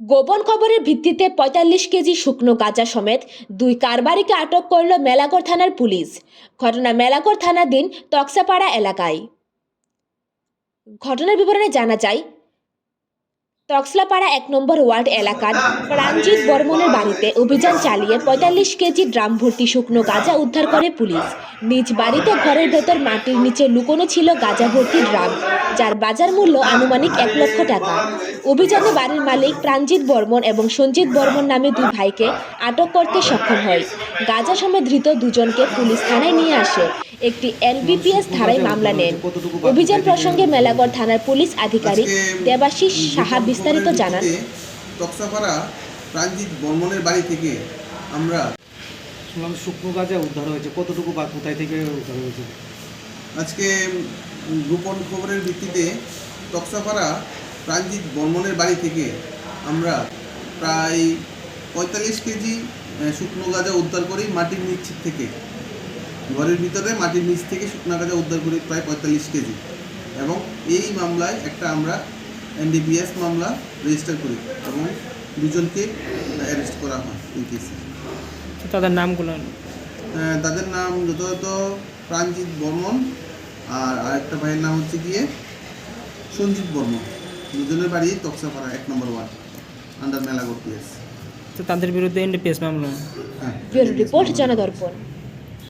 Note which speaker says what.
Speaker 1: গোপন খবরের ভিত্তিতে পঁয়তাল্লিশ কেজি শুকনো গাঁজা সমেত দুই কারবারিকে আটক করল মেলাগড় থানার পুলিশ। ঘটনা মেলাগড় থানাধীন তক্সাপাড়া এলাকায়। ঘটনার বিবরণে জানা যায় তক্সলাপাড়া এক নম্বর ওয়ার্ড এলাকার প্রাণজিৎ বর্মনের বাড়িতে অভিযান চালিয়ে পঁয়তাল্লিশ কেজি ড্রাম ভর্তি শুকনো গাঁজা উদ্ধার করে পুলিশ। নিজ বাড়িতে ঘরের ভেতর মাটির নিচে লুকোনো ছিল গাঁজা ভর্তি ড্রাম, যার বাজার মূল্য আনুমানিক এক লক্ষ টাকা। অভিযানে বাড়ির মালিক প্রাণজিৎ বর্মন এবং সঞ্জিত বর্মন নামে দুই ভাইকে আটক করতে সক্ষম হয়। গাঁজা সমেত ধৃত দুজনকে পুলিশ থানায় নিয়ে আসে। একটি এনবিপিএস ধারায় মামলা নেন। অভিযান প্রসঙ্গে মেলাগড় থানার পুলিশ আধিকারিক দেবাশিস সাহা বিস্তারিত জানান।
Speaker 2: তক্সাপাড়া প্রাণজিৎ বর্মনের বাড়ি থেকে আমরা
Speaker 3: শুনলাম শুকনো গাঁজা উদ্ধার হয়েছে। কতটুকু বা কোথায় থেকে উদ্ধার হয়েছে?
Speaker 2: আজকে গোপন খবরের ভিত্তিতে তক্সাপাড়া প্রাণজিৎ বর্মনের বাড়ি থেকে আমরা প্রায় পঁয়তাল্লিশ কেজি শুকনো গাঁজা উদ্ধার করি মাটির নিচ থেকে। ঘরের ভিতরে মাটির নিচ থেকে শুকনো গাঁজা উদ্ধার করি প্রায় পঁয়তাল্লিশ কেজি। এবং এই মামলায় একটা আমরা এনডিপিএস মামলা রেজিস্টার করি এবং দুজনকে অ্যারেস্ট করা হয় এই কেসে
Speaker 4: তাদের নামগুলো?
Speaker 2: আহ, তাদের নাম যথাযথ প্রাণজিৎ বর্মন আর আরেকটা ভাইয়ের নাম হচ্ছে গিয়ে সঞ্জিত বর্মন। দুজনের বাড়ি তক্সাপাড়া এক নম্বর ওয়ার্ড আন্ডার মেলাগড় পিএস
Speaker 4: তো তাদের বিরুদ্ধে এনডিপিএস মামলা?
Speaker 2: হ্যাঁ
Speaker 1: রিপোর্ট জনদর্পণ